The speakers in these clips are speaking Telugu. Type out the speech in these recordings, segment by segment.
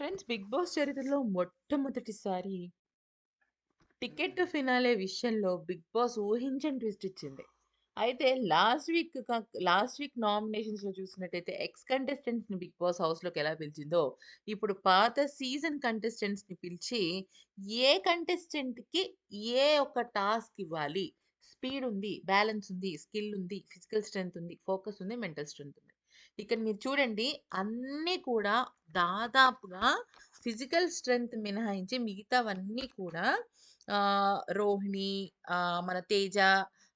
ఫ్రెండ్స్ 'బిగ్ బాస్' చరిత్రలో మొట్టమొదటిసారి టికెట్ టు ఫినాలే విషయంలో 'బిగ్ బాస్' ఊహించని ట్విస్ట్ ఇచ్చింది. అయితే లాస్ట్ వీక్ లాస్ట్ వీక్ నామినేషన్స్‌లో చూసినట్టయితే ఎక్స్ కంటెస్టెంట్స్‌ని 'బిగ్ బాస్' హౌస్‌లోకి ఎలా పిలిచిందో, ఇప్పుడు పాత సీజన్ కంటెస్టెంట్స్‌ని పిలిచి ఏ కంటెస్టెంట్‌కి ఏ ఒక్క టాస్క్ ఇవ్వాలి. స్పీడ్ ఉంది, బ్యాలెన్స్ ఉంది, స్కిల్ ఉంది, ఫిజికల్ స్ట్రెంత్ ఉంది, ఫోకస్ ఉంది, మెంటల్ స్ట్రెంత్ ఉంది. ఇక్కడ మీరు చూడండి అన్నీ కూడా దాదాపుగా ఫిజికల్ స్ట్రెంత్ మినహాయించి మిగతావన్నీ కూడా రోహిణి, మన తేజ,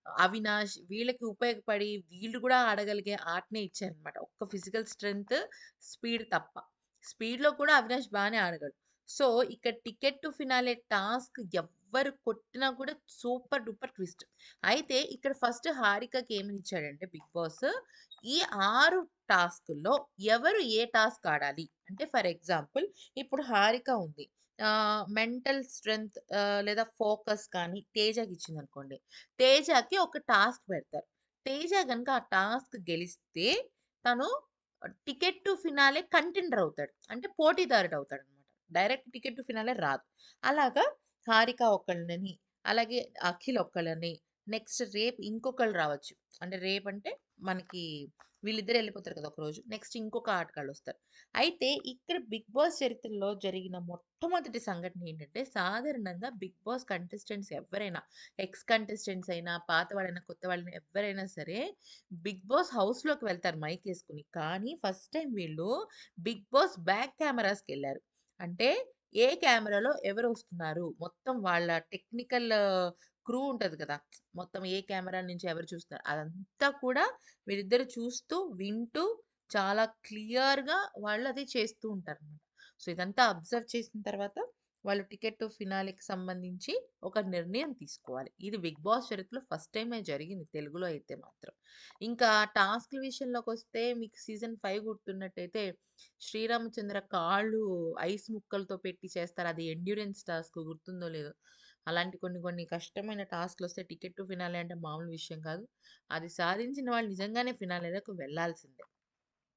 అవినాష్ వీళ్ళకి ఉపయోగపడి వీళ్ళు కూడా ఆడగలిగే ఆటనే ఇచ్చారనమాట. ఒక్క ఫిజికల్ స్ట్రెంత్, స్పీడ్ తప్ప. స్పీడ్‌లో కూడా అవినాష్ బాగానే ఆడగలడు. సో, ఇక్కడ టికెట్ టు ఫినాలే టాస్క్ ఎవ్వరు కొట్టినా కూడా సూపర్ డూపర్ ట్విస్ట్. అయితే ఇక్కడ ఫస్ట్ హారికకి ఏమని ఇచ్చాడంటే 'బిగ్ బాస్' ఈ ఆరు టాస్క్లో ఎవరు ఏ టాస్క్ ఆడాలి. అంటే ఫర్ ఎగ్జాంపుల్ ఇప్పుడు హారిక ఉంది. మెంటల్ స్ట్రెంత్ లేదా ఫోకస్ కానీ తేజకి ఇచ్చిందనుకోండి. తేజకి ఒక టాస్క్ పెడతారు. తేజ కనుక ఆ టాస్క్ గెలిస్తే తను టికెట్ టు ఫినాలే కంటెండర్ అవుతాడు. అంటే పోటీదారుడు అవుతాడనమాట. డైరెక్ట్ టికెట్ టు ఫినాలే రాదు. అలాగా హారిక ఒకళ్ళని, అలాగే అఖిల్ ఒక్కళ్ళని నెక్స్ట్ రేపు ఇంకొకళ్ళు రావచ్చు. అంటే రేపు అంటే మనకి వీళ్ళిద్దరు వెళ్ళిపోతారు కదా! ఒకరోజు. నెక్స్ట్ ఇంకొక ఆటగాళ్ళు వస్తారు అయితే ఇక్కడ 'బిగ్ బాస్' చరిత్రలో జరిగిన మొట్టమొదటి సంఘటన ఏంటంటే సాధారణంగా 'బిగ్ బాస్' కంటెస్టెంట్స్ ఎవరైనా ఎక్స్ కంటెస్టెంట్స్ అయినా, పాత వాళ్ళైనా, కొత్త వాళ్ళైనా ఎవరైనా సరే 'బిగ్ బాస్' హౌస్‌లోకి వెళ్తారు మైక్ వేసుకుని కానీ ఫస్ట్ టైం వీళ్ళు 'బిగ్ బాస్' బ్యాక్ కెమెరాస్కి వెళ్ళారు అంటే ఏ కెమెరాలో ఎవరు వస్తున్నారు మొత్తం వాళ్ళ టెక్నికల్ క్రూ ఉంటుంది కదా! మొత్తం ఏ కెమెరా నుంచి ఎవరు చూస్తున్నారు. అదంతా కూడా వీళ్ళిద్దరూ చూస్తూ, వింటూ చాలా క్లియర్‌గా వాళ్ళు అది చేస్తూ ఉంటారు అనమాట సో, ఇదంతా అబ్జర్వ్ చేసిన తర్వాత వాళ్ళు టికెట్ టు ఫినాలికి సంబంధించి ఒక నిర్ణయం తీసుకోవాలి. ఇది 'బిగ్ బాస్' చరిత్రలో ఫస్ట్ టైమే జరిగింది తెలుగులో అయితే మాత్రం. ఇంకా టాస్క్‌ల విషయంలోకొస్తే మీకు సీజన్ ఫైవ్ గుర్తున్నట్టయితే శ్రీరామచంద్ర కాళ్ళు ఐస్ ముక్కలతో పెట్టి చేస్తారు. అది ఎండ్యూరెన్స్ టాస్క్ గుర్తుందో లేదో. అలాంటి కొన్ని కొన్ని కష్టమైన టాస్క్లు వస్తే టికెట్ టు ఫినాలే అంటే మామూలు విషయం కాదు. అది సాధించిన వాళ్ళు నిజంగానే ఫినాలేలోకి వెళ్ళాల్సిందే.